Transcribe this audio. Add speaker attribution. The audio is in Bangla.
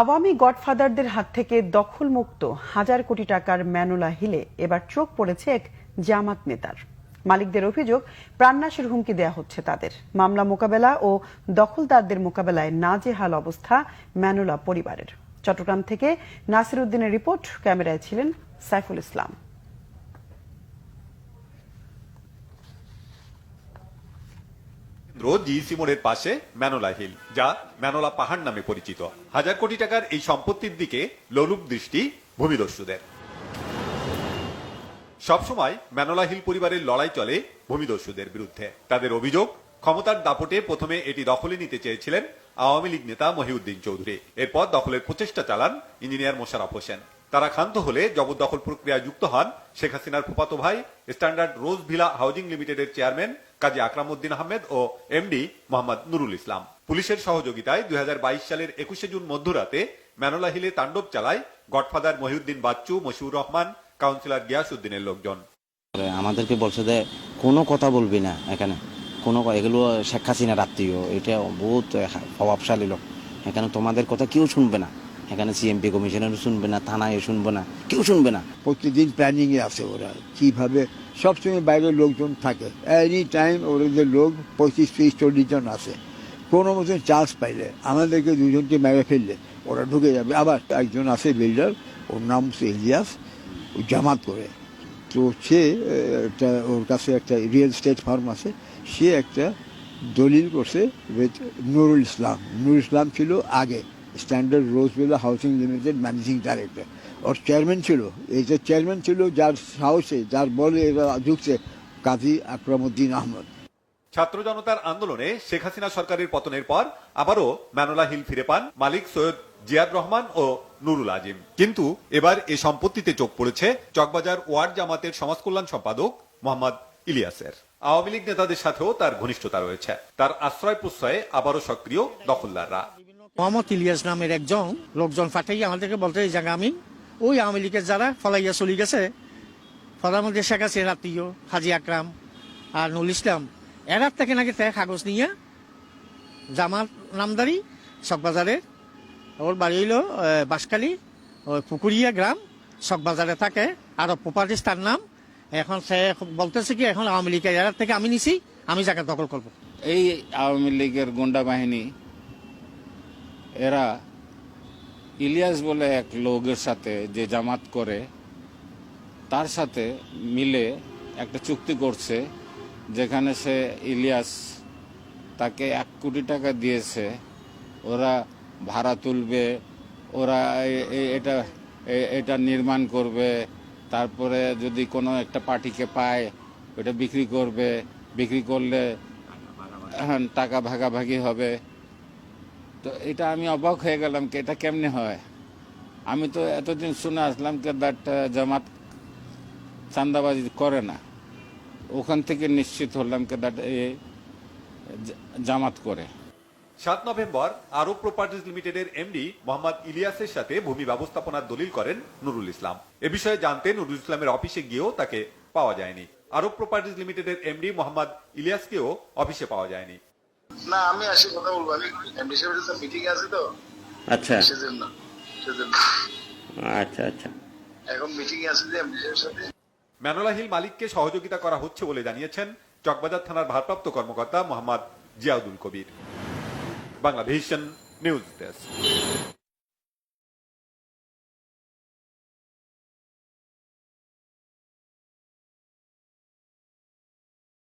Speaker 1: আওয়ামী গডফাদারদের হাত থেকে দখলমুক্ত হাজার কোটি টাকার ম্যানুলা হিলে এবার চোখ পড়েছে এক জামাত নেতার। মালিকদের অভিযোগ, প্রাণনাশের হুমকি দেয়া হচ্ছে তাদের। মামলা মোকাবেলা ও দখলদারদের মোকাবেলায় নাজেহাল অবস্থা ম্যানুলা পরিবারের। চট্টগ্রাম থেকে নাসির উদ্দিনের রিপোর্ট, ক্যামেরায় ছিলেন সাইফুল ইসলাম।
Speaker 2: কেন্দ্র জিইসি মোড়ের পাশে ম্যানোলা হিল, যা ম্যানোলা পাহাড় নামে পরিচিত। হাজার কোটি টাকার এই সম্পত্তির দিকে লোলুপ দৃষ্টি ভূমিদস্যুদের। সবসময় ম্যানোলা হিল পরিবারের লড়াই চলে ভূমিদস্যুদের বিরুদ্ধে। তাদের অভিযোগ, ক্ষমতার দাপটে প্রথমে এটি দখলে নিতে চেয়েছিলেন আওয়ামী লীগ নেতা মহিউদ্দিন চৌধুরী। এরপর দখলের প্রচেষ্টা চালান ইঞ্জিনিয়ার মোশারফ হোসেন। তারা ক্ষান্ত হলে জবরদখল প্রক্রিয়ায় যুক্ত হন শেখ হাসিনার ফুফাতো ভাই স্ট্যান্ডার্ড রোজ ভিলা হাউজিং লিমিটেডের চেয়ারম্যান কাজী আকরামউদ্দিন আহমেদ ও এমডি মোহাম্মদ নুরুল ইসলাম। পুলিশের সহযোগিতায় দু হাজার বাইশ সালের একুশে জুন মধ্যরাতে ম্যানোলা হিলে তাণ্ডব চালায় গডফাদার মহিউদ্দিন বাচ্চু, মশিউর রহমান, কাউন্সিলর গিয়াস উদ্দিনের লোকজন
Speaker 3: আমাদেরকে বলছে যে কোনো কথা বলবি না এখানে। কোনো এগুলো শেখ হাসিনার আত্মীয়, এটা বহুত প্রভাবশালী লোক। এখানে তোমাদের কথা কেউ শুনবে না। এখানে সিএমপি কমিশনারও শুনবে না থানায় শুনবে না, কেউ শুনবে না।
Speaker 4: প্রতিদিন প্ল্যানিং এ আছে ওরা, কীভাবে সবসময় বাইরের লোকজন থাকে। এনি টাইম ওদের লোক, পঁচিশ, ত্রিশ, চল্লিশ জন আছে, কোনো মতন চান্স পাইলে, আমাদেরকে দুজনকে মেরে ফেললে, ওরা ঢুকে যাবে। আবার একজন আছে বিল্ডার ওর নাম হচ্ছে ইলিয়াস জামাত করে। তো সে, একটা, ওর কাছে একটা রিয়েল স্টেট ফার্ম আছে, সে একটা দলিল করছে নুরুল ইসলাম নুরুল ইসলাম ছিল আগে। স্ট্যান্ডার্ড রোজবেলা হাউসিং লিমিটেড ম্যানেজিং ডাইরেক্টর ওর চেয়ারম্যান ছিল এই যে চেয়ারম্যান ছিল যার সাহসে যার বলে এরা ঢুকছে কাজী আকরামউদ্দিন আহমদ
Speaker 2: ছাত্র জনতার আন্দোলনে শেখ হাসিনা সরকারের পতনের পর আবারও ম্যানোলা হিল ফিরে পান মালিক সৈয়দ জিয়াদ রহমান ও নুরুল আজিম। কিন্তু এবার এ সম্পত্তিতে চোখ পড়েছে চকবাজার ওয়ার্ড জামাতের সমাজ কল্যাণ সম্পাদক মোহাম্মদ ইলিয়াসের। আওয়ামী লীগ নেতাদের সাথেও তার ঘনিষ্ঠতা রয়েছে। তার আশ্রয় প্রশ্রয়ে আবারও সক্রিয় দখলদাররা।
Speaker 5: মোহাম্মদ ইলিয়াস নামের একজন লোকজন পাঠাই আমাদেরকে বলতে, এই জায়গা আমি। ওই আওয়ামী লীগের যারা ফলাইয়া চলে গেছে, প্রধানমন্ত্রী শেখ হাসিনা আত্মীয় হাজি আকরাম আর নুল ইসলাম, এরা থেকে নাকি তাই কাগজ নিয়ে জামাত নামদারি চকবাজারে ওর বাড়ি হইল বাঁশখালী, ওই পুকুরিয়া গ্রাম, চকবাজারে থাকে। আর প্রপার্টিস তার নাম, এখন সে বলতেছে কি, এখন আওয়ামী লীগের এরা থেকে আমি নিছি, আমি জায়গা দখল করব।
Speaker 6: এই আওয়ামী লীগের গুন্ডা বাহিনী এরা ইলিয়াস বলে এক লোকের সাথে যে জামাত করে তার সাথে মিলে একটা চুক্তি করছে যেখানে সে ইলিয়াস তাকে এক কোটি টাকা দিয়েছে ওরা ভাড়া তুলবে ওরা এটা এটা নির্মাণ করবে তারপরে যদি কোনো একটা পার্টিকে পায় ওটা বিক্রি করবে বিক্রি করলে হ্যাঁ, টাকা ভাগাভাগি হবে। তো এটা আমি অবাক হয়ে গেলাম কি এটা কেমনে হয়? আমি তো এতদিন শুনে আসলাম কি দ্যাট জামাত চান্দাবাজি করে না। ওখান থেকে নিশ্চিত হলাম কি দ্যাট জামাত করে।
Speaker 2: সাত নভেম্বর আরব প্রপার্টিজ লিমিটেডের এমডি মোহাম্মদ ইলিয়াসের সাথে ভূমি ব্যবস্থাপনার দলিল করেন নুরুল ইসলাম। এ বিষয়ে জানতে নুরুল ইসলামের অফিসে গিয়েও তাকে পাওয়া যায়নি। আরব প্রপার্টিজ লিমিটেডের এমডি মোহাম্মদ ইলিয়াসকেও অফিসে পাওয়া যায়নি।
Speaker 7: না আমি আসি কথা বলব। আমি এমডি সাহেবের সাথে মিটিং আছে তো।
Speaker 8: আচ্ছা।
Speaker 7: সেজন্য সেজন্য।
Speaker 8: আচ্ছা আচ্ছা।
Speaker 7: এখন মিটিং আছে যে এমডি সাহেবের সাথে।
Speaker 2: ম্যানোলা হিল মালিককে সহযোগিতা করা হচ্ছে বলে জানিয়েছেন চকবাজার থানার ভারপ্রাপ্ত কর্মকর্তা Mohammad Ziaudul Kabir. Bangla vision news desk.